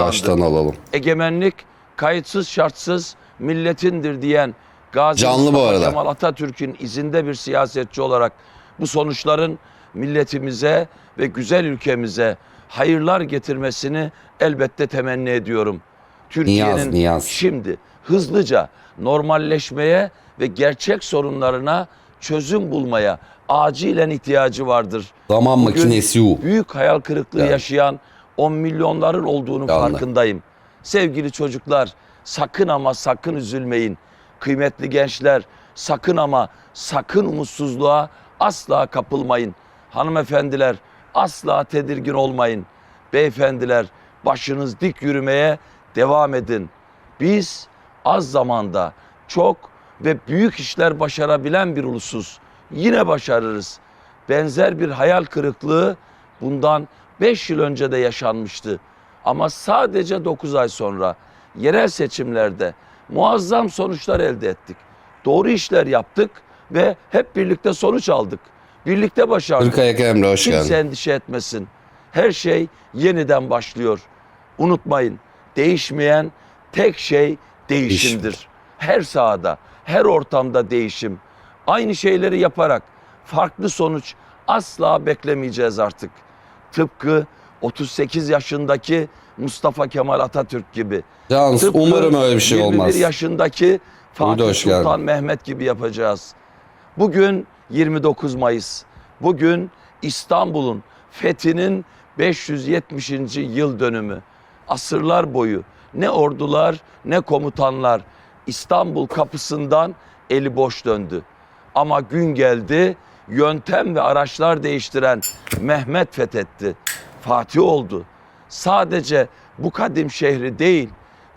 Baştan alalım. egemenlik kayıtsız şartsız milletindir diyen Gazi Canlı bu Mustafa arada. Kemal Atatürk'ün izinde bir siyasetçi olarak bu sonuçların milletimize ve güzel ülkemize hayırlar getirmesini elbette temenni ediyorum. Türkiye'nin niyaz. şimdi hızlıca normalleşmeye ve gerçek sorunlarına çözüm bulmaya acilen ihtiyacı vardır. Zaman Bugün makinesi U. Büyük hayal kırıklığı yaşayan 10 milyonların olduğunu Yandı. farkındayım. Sevgili çocuklar sakın ama sakın üzülmeyin. Kıymetli gençler sakın ama sakın umutsuzluğa asla kapılmayın. Hanımefendiler asla tedirgin olmayın. Beyefendiler başınız dik yürümeye devam edin. Biz az zamanda çok ve büyük işler başarabilen bir ulusuz. Yine başarırız. Benzer bir hayal kırıklığı bundan 5 yıl önce de yaşanmıştı. Ama sadece 9 ay sonra yerel seçimlerde muazzam sonuçlar elde ettik. Doğru işler yaptık ve hep birlikte sonuç aldık. Birlikte başardık. Kırkayak Emre hoş Kimse geldin. endişe etmesin. Her şey yeniden başlıyor. Unutmayın, değişmeyen tek şey değişimdir. Her sahada, her ortamda değişim. Aynı şeyleri yaparak farklı sonuç asla beklemeyeceğiz artık. Tıpkı 38 yaşındaki Mustafa Kemal Atatürk gibi. Cans Tıpkı umarım öyle bir şey 21 olmaz. yaşındaki Fatih hoş geldin. Sultan Mehmet gibi yapacağız. Bugün 29 Mayıs. Bugün İstanbul'un fethinin 570. yıl dönümü. Asırlar boyu ne ordular ne komutanlar İstanbul kapısından eli boş döndü. Ama gün geldi, yöntem ve araçlar değiştiren Mehmet fethetti. Fatih oldu. Sadece bu kadim şehri değil,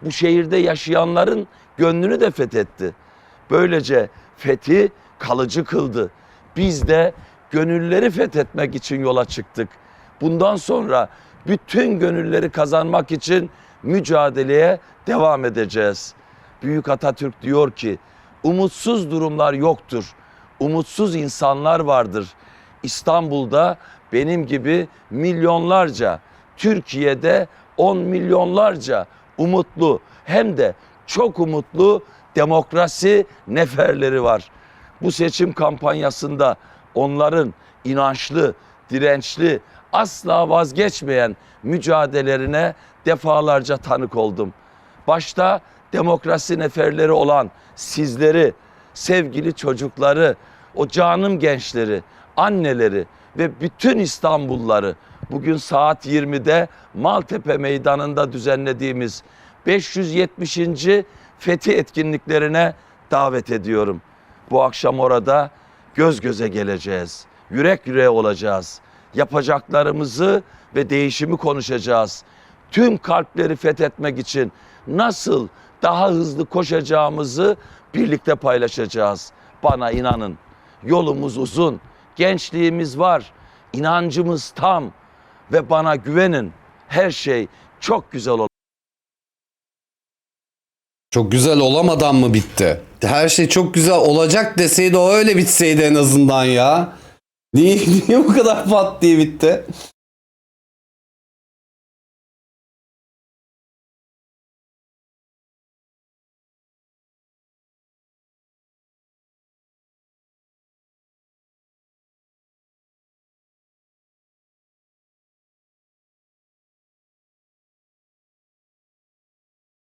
bu şehirde yaşayanların gönlünü de fethetti. Böylece fethi kalıcı kıldı. Biz de gönülleri fethetmek için yola çıktık. Bundan sonra bütün gönülleri kazanmak için mücadeleye devam edeceğiz. Büyük Atatürk diyor ki, umutsuz durumlar yoktur. Umutsuz insanlar vardır. İstanbul'da benim gibi milyonlarca, Türkiye'de on milyonlarca umutlu hem de çok umutlu demokrasi neferleri var. Bu seçim kampanyasında onların inançlı, dirençli, asla vazgeçmeyen mücadelelerine defalarca tanık oldum. Başta demokrasi neferleri olan sizleri, sevgili çocukları, o canım gençleri, anneleri ve bütün İstanbulluları bugün saat 20'de Maltepe Meydanı'nda düzenlediğimiz 570. Fethi etkinliklerine davet ediyorum. Bu akşam orada göz göze geleceğiz. Yürek yüreğe olacağız. Yapacaklarımızı ve değişimi konuşacağız. Tüm kalpleri fethetmek için nasıl daha hızlı koşacağımızı birlikte paylaşacağız. Bana inanın. Yolumuz uzun. Gençliğimiz var. inancımız tam ve bana güvenin. Her şey çok güzel olacak. Çok güzel olamadan mı bitti? Her şey çok güzel olacak deseydi o öyle bitseydi en azından ya. Niye, niye bu kadar pat diye bitti?